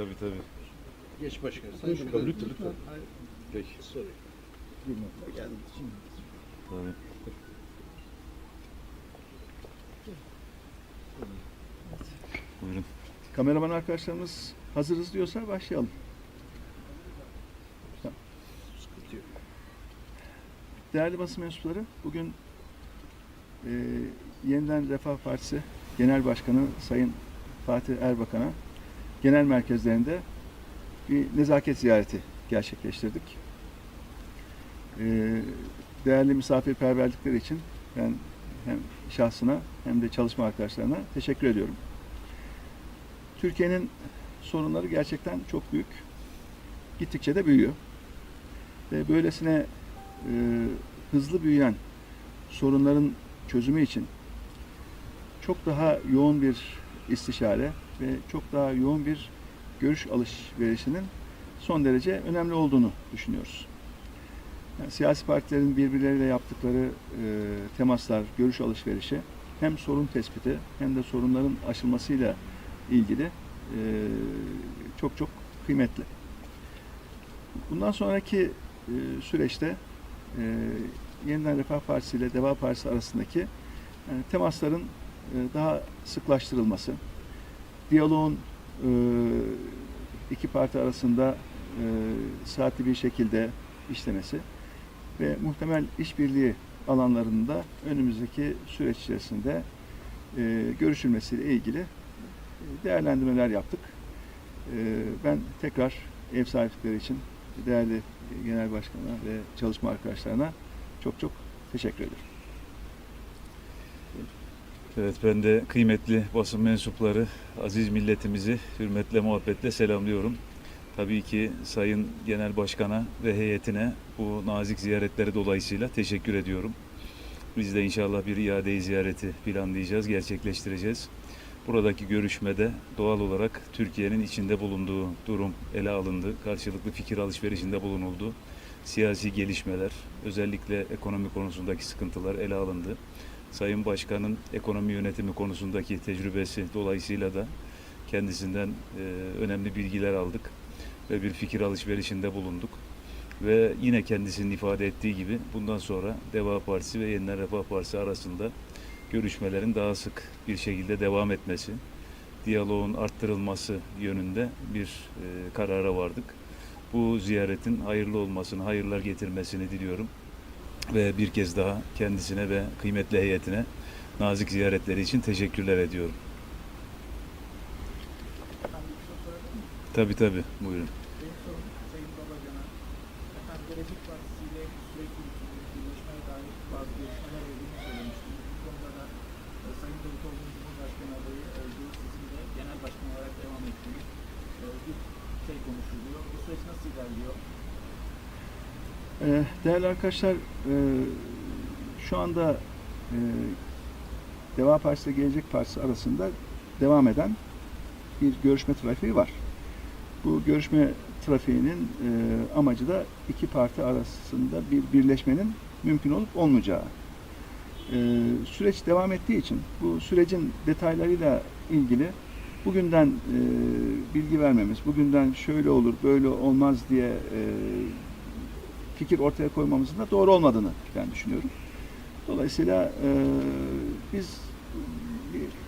Tabii tabii. Geç başkanım. Lütfen, lütfen, Peki. sorry. Geldim. Buyurun. Kameraman arkadaşlarımız hazırız diyorsa başlayalım. Yok. Değerli basın mensupları, bugün e, Yeniden Refah Partisi Genel Başkanı Sayın Fatih Erbakan'a genel merkezlerinde bir nezaket ziyareti gerçekleştirdik. E, değerli misafirperverlikleri için ben hem şahsına hem de çalışma arkadaşlarına teşekkür ediyorum. Türkiye'nin sorunları gerçekten çok büyük. Gittikçe de büyüyor. Ve böylesine e, hızlı büyüyen sorunların çözümü için çok daha yoğun bir istişare ve çok daha yoğun bir görüş alışverişinin son derece önemli olduğunu düşünüyoruz. Yani siyasi partilerin birbirleriyle yaptıkları e, temaslar, görüş alışverişi hem sorun tespiti hem de sorunların aşılmasıyla ilgili e, çok çok kıymetli. Bundan sonraki e, süreçte e, Yeniden Refah Partisi ile Deva Partisi arasındaki e, temasların daha sıklaştırılması, diyaloğun e, iki parti arasında e, saatli bir şekilde işlemesi ve muhtemel işbirliği alanlarında önümüzdeki süreç içerisinde e, görüşülmesiyle ilgili e, değerlendirmeler yaptık. E, ben tekrar ev sahipleri için değerli genel başkana ve çalışma arkadaşlarına çok çok teşekkür ederim. Evet ben de kıymetli basın mensupları, aziz milletimizi hürmetle, muhabbetle selamlıyorum. Tabii ki Sayın Genel Başkan'a ve heyetine bu nazik ziyaretleri dolayısıyla teşekkür ediyorum. Biz de inşallah bir iade ziyareti planlayacağız, gerçekleştireceğiz. Buradaki görüşmede doğal olarak Türkiye'nin içinde bulunduğu durum ele alındı. Karşılıklı fikir alışverişinde bulunuldu. Siyasi gelişmeler, özellikle ekonomi konusundaki sıkıntılar ele alındı. Sayın Başkan'ın ekonomi yönetimi konusundaki tecrübesi dolayısıyla da kendisinden e, önemli bilgiler aldık ve bir fikir alışverişinde bulunduk. Ve yine kendisinin ifade ettiği gibi bundan sonra Deva Partisi ve Yeniden Refah Partisi arasında görüşmelerin daha sık bir şekilde devam etmesi, diyaloğun arttırılması yönünde bir e, karara vardık. Bu ziyaretin hayırlı olmasını, hayırlar getirmesini diliyorum. Ve bir kez daha kendisine ve kıymetli heyetine nazik ziyaretleri için teşekkürler ediyorum. Tabii tabii, buyurun. E, e, şey konuşuluyor. Ee, Değerli arkadaşlar, e, şu anda e, Deva Partisi ile Gelecek Partisi arasında devam eden bir görüşme trafiği var. Bu görüşme trafiğinin e, amacı da iki parti arasında bir birleşmenin mümkün olup olmayacağı. Süreç devam ettiği için bu sürecin detaylarıyla ilgili bugünden bilgi vermemiz, bugünden şöyle olur, böyle olmaz diye fikir ortaya koymamızın da doğru olmadığını ben düşünüyorum. Dolayısıyla e, biz bir,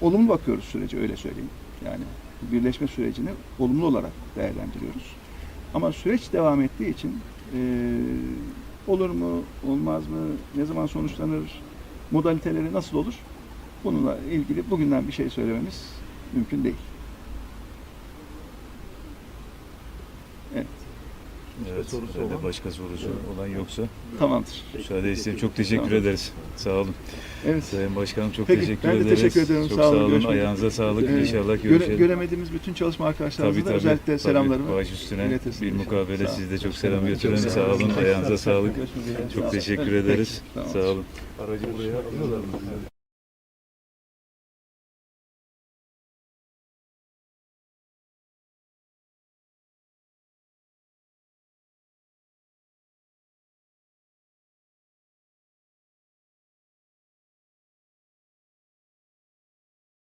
olumlu bakıyoruz sürece öyle söyleyeyim. Yani birleşme sürecini olumlu olarak değerlendiriyoruz. Ama süreç devam ettiği için e, olur mu, olmaz mı, ne zaman sonuçlanır, modaliteleri nasıl olur? Bununla ilgili bugünden bir şey söylememiz mümkün değil. Evet, Evet, sorusu olan? başka sorusu olan yoksa tamamdır. müsaade istedim. Çok teşekkür Tamam. ederiz. Sağ olun. Evet. Sayın Başkanım çok Peki, teşekkür ben de ederiz. teşekkür ederim. Çok Sağ olun, sağ olun. görüşmek Ayağınıza sağlık. Ee, İnşallah göre- görüşelim. göremediğimiz bütün çalışma arkadaşlarımıza da özellikle selamlarımı Baş üstüne iletirsin bir mukabele Sağ siz de çok selam. Çok Sağ sağ olun. olun. Ayağınıza sağlık. Görüşmek üzere. Sağ Çok olun. teşekkür ederiz. Sağ olun. Aracı buraya alıyorlar mı?